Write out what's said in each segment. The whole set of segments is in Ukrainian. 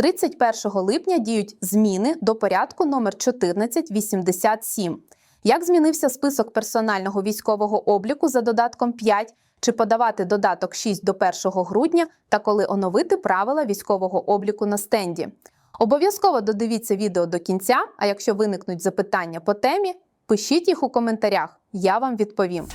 31 липня діють зміни до порядку номер 1487. Як змінився список персонального військового обліку за додатком 5, чи подавати додаток 6 до 1 грудня та коли оновити правила військового обліку на стенді? Обов'язково додивіться відео до кінця. А якщо виникнуть запитання по темі, пишіть їх у коментарях. Я вам відповім.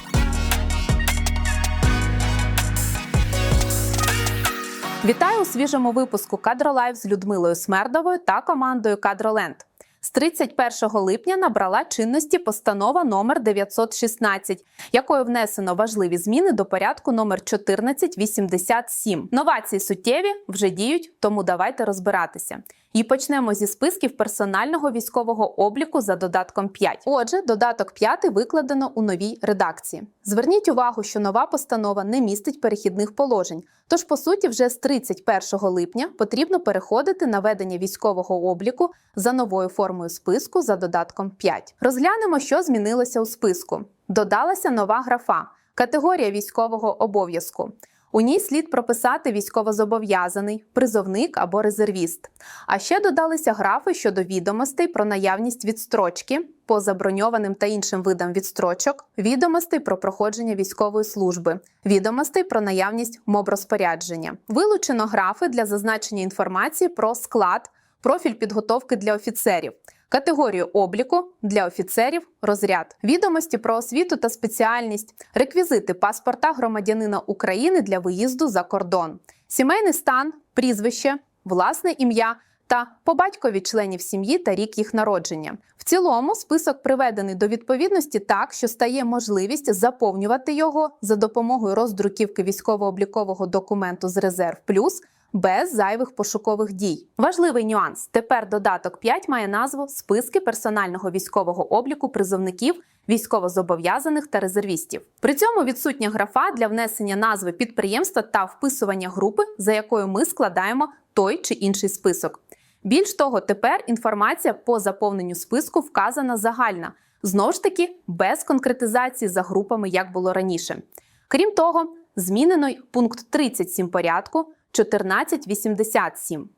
Вітаю у свіжому випуску Кадролайв з Людмилою Смердовою та командою Кадроленд. З 31 липня набрала чинності постанова номер 916, якою внесено важливі зміни до порядку номер 1487. Новації суттєві вже діють, тому давайте розбиратися. І почнемо зі списків персонального військового обліку за додатком 5. Отже, додаток 5 викладено у новій редакції. Зверніть увагу, що нова постанова не містить перехідних положень. Тож, по суті, вже з 31 липня потрібно переходити на ведення військового обліку за новою формою списку за додатком 5. Розглянемо, що змінилося у списку. Додалася нова графа категорія військового обов'язку. У ній слід прописати військовозобов'язаний, призовник або резервіст. А ще додалися графи щодо відомостей про наявність відстрочки по заброньованим та іншим видам відстрочок, відомостей про проходження військової служби, відомостей про наявність моброзпорядження. Вилучено графи для зазначення інформації про склад, профіль підготовки для офіцерів. Категорію обліку для офіцерів розряд, відомості про освіту та спеціальність, реквізити паспорта громадянина України для виїзду за кордон, сімейний стан, прізвище, власне ім'я та по батькові членів сім'ї та рік їх народження. В цілому список приведений до відповідності так, що стає можливість заповнювати його за допомогою роздруківки військово-облікового документу з резерв плюс без зайвих пошукових дій. Важливий нюанс: тепер додаток 5 має назву Списки персонального військового обліку призовників, військовозобов'язаних та резервістів. При цьому відсутня графа для внесення назви підприємства та вписування групи, за якою ми складаємо той чи інший список. Більш того, тепер інформація по заповненню списку вказана загальна, знову ж таки без конкретизації за групами, як було раніше. Крім того, змінено й пункт 37 порядку. 1487.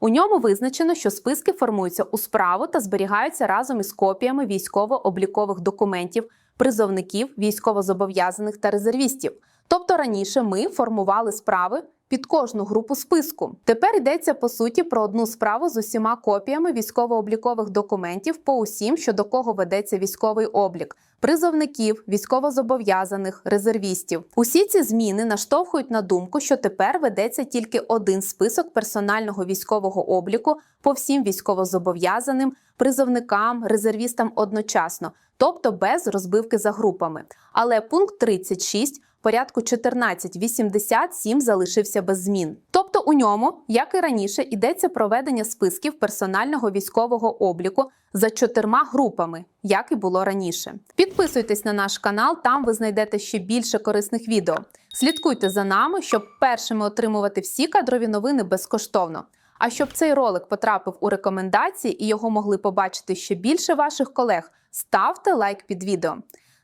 У ньому визначено, що списки формуються у справу та зберігаються разом із копіями військово-облікових документів, призовників, військовозобов'язаних та резервістів. Тобто раніше ми формували справи під кожну групу списку. Тепер йдеться по суті про одну справу з усіма копіями військово-облікових документів по усім, що до кого ведеться військовий облік. Призовників, військовозобов'язаних, резервістів. Усі ці зміни наштовхують на думку, що тепер ведеться тільки один список персонального військового обліку по всім військовозобов'язаним, призовникам, резервістам одночасно, тобто без розбивки за групами. Але пункт 36 порядку 1487 залишився без змін. Тобто у ньому, як і раніше, йдеться проведення списків персонального військового обліку за чотирма групами, як і було раніше. Підписуйтесь на наш канал, там ви знайдете ще більше корисних відео. Слідкуйте за нами, щоб першими отримувати всі кадрові новини безкоштовно. А щоб цей ролик потрапив у рекомендації і його могли побачити ще більше ваших колег, ставте лайк під відео.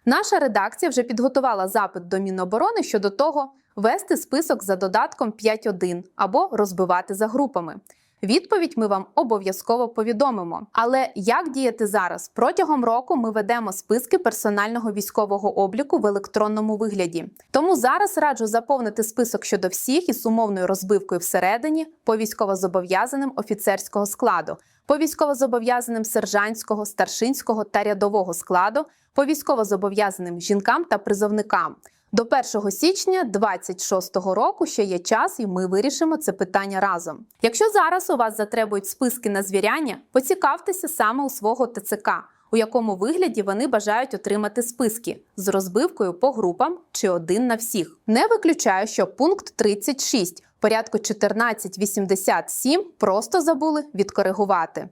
Наша редакція вже підготувала запит до Міноборони щодо того, вести список за додатком 5.1 або розбивати за групами. Відповідь ми вам обов'язково повідомимо. Але як діяти зараз? Протягом року ми ведемо списки персонального військового обліку в електронному вигляді. Тому зараз раджу заповнити список щодо всіх із умовною розбивкою всередині по військовозобов'язаним офіцерського складу, по військовозобов'язаним сержантського, старшинського та рядового складу, по військовозобов'язаним жінкам та призовникам. До 1 січня 2026 року ще є час, і ми вирішимо це питання разом. Якщо зараз у вас затребують списки на звіряння, поцікавтеся саме у свого ТЦК, у якому вигляді вони бажають отримати списки з розбивкою по групам чи один на всіх. Не виключаю, що пункт 36 порядку 1487 просто забули відкоригувати.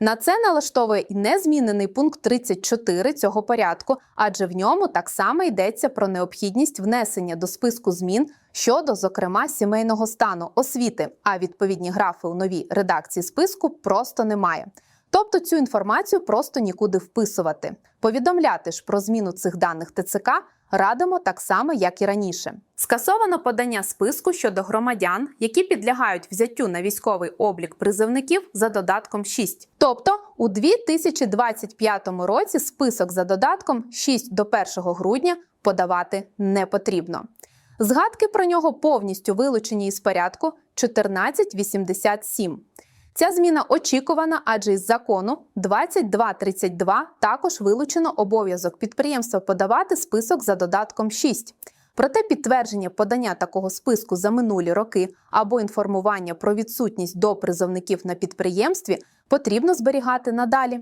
На це налаштовує і незмінений пункт 34 цього порядку, адже в ньому так само йдеться про необхідність внесення до списку змін щодо, зокрема, сімейного стану освіти, а відповідні графи у новій редакції списку просто немає. Тобто цю інформацію просто нікуди вписувати. Повідомляти ж про зміну цих даних ТЦК Радимо так само, як і раніше. Скасовано подання списку щодо громадян, які підлягають взяттю на військовий облік призовників за додатком 6. Тобто у 2025 році список за додатком 6 до 1 грудня подавати не потрібно. Згадки про нього повністю вилучені із порядку 1487. Ця зміна очікувана, адже із закону 2232 також вилучено обов'язок підприємства подавати список за додатком 6. Проте підтвердження подання такого списку за минулі роки або інформування про відсутність до призовників на підприємстві потрібно зберігати надалі.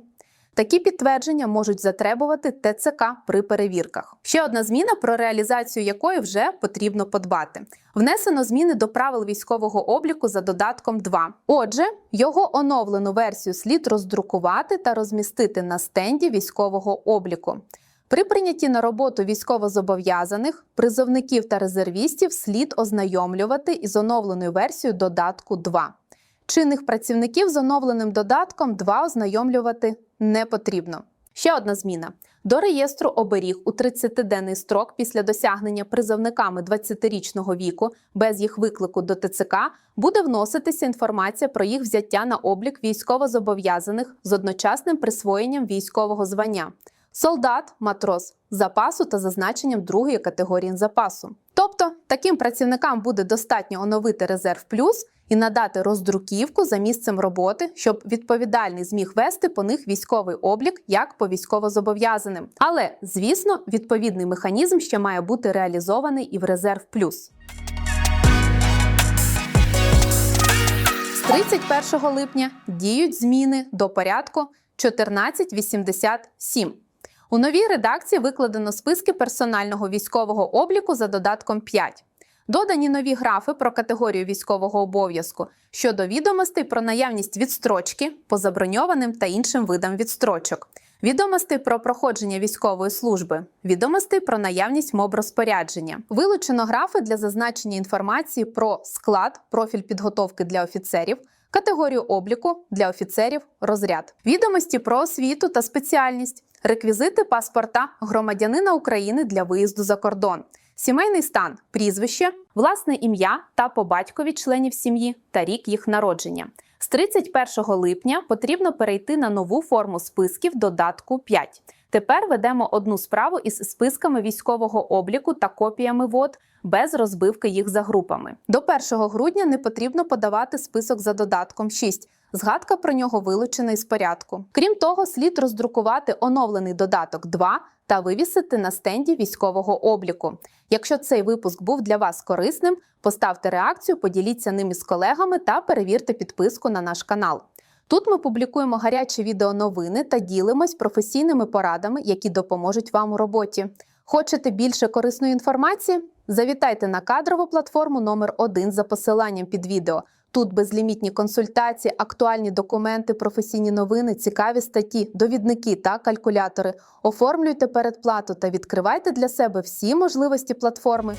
Такі підтвердження можуть затребувати ТЦК при перевірках. Ще одна зміна, про реалізацію якої вже потрібно подбати. Внесено зміни до правил військового обліку за додатком 2. Отже, його оновлену версію слід роздрукувати та розмістити на стенді військового обліку. При прийнятті на роботу військовозобов'язаних, призовників та резервістів слід ознайомлювати із оновленою версією додатку 2. Чинних працівників з оновленим додатком 2 ознайомлювати не потрібно. Ще одна зміна. До реєстру оберіг у 30-денний строк після досягнення призовниками 20-річного віку без їх виклику до ТЦК буде вноситися інформація про їх взяття на облік військовозобов'язаних з одночасним присвоєнням військового звання солдат, матрос запасу та зазначенням другої категорії запасу. Таким працівникам буде достатньо оновити резерв плюс і надати роздруківку за місцем роботи, щоб відповідальний зміг вести по них військовий облік як по військовозобов'язаним. Але, звісно, відповідний механізм ще має бути реалізований і в резерв плюс. З 31 липня діють зміни до порядку 1487. У новій редакції викладено списки персонального військового обліку за додатком 5. Додані нові графи про категорію військового обов'язку щодо відомостей про наявність відстрочки по заброньованим та іншим видам відстрочок, відомостей про проходження військової служби, відомостей про наявність моб-розпорядження. Вилучено графи для зазначення інформації про склад, профіль підготовки для офіцерів, категорію обліку для офіцерів, розряд, відомості про освіту та спеціальність, реквізити паспорта громадянина України для виїзду за кордон. Сімейний стан, прізвище, власне ім'я та по батькові членів сім'ї та рік їх народження. З 31 липня потрібно перейти на нову форму списків додатку 5. Тепер ведемо одну справу із списками військового обліку та копіями ВОД без розбивки їх за групами. До 1 грудня не потрібно подавати список за додатком 6. Згадка про нього вилучена із порядку. Крім того, слід роздрукувати оновлений додаток 2 та вивісити на стенді військового обліку. Якщо цей випуск був для вас корисним, поставте реакцію, поділіться ним із колегами та перевірте підписку на наш канал. Тут ми публікуємо гарячі відеоновини та ділимось професійними порадами, які допоможуть вам у роботі. Хочете більше корисної інформації? Завітайте на кадрову платформу номер 1 за посиланням під відео. Тут безлімітні консультації, актуальні документи, професійні новини, цікаві статті, довідники та калькулятори. Оформлюйте передплату та відкривайте для себе всі можливості платформи.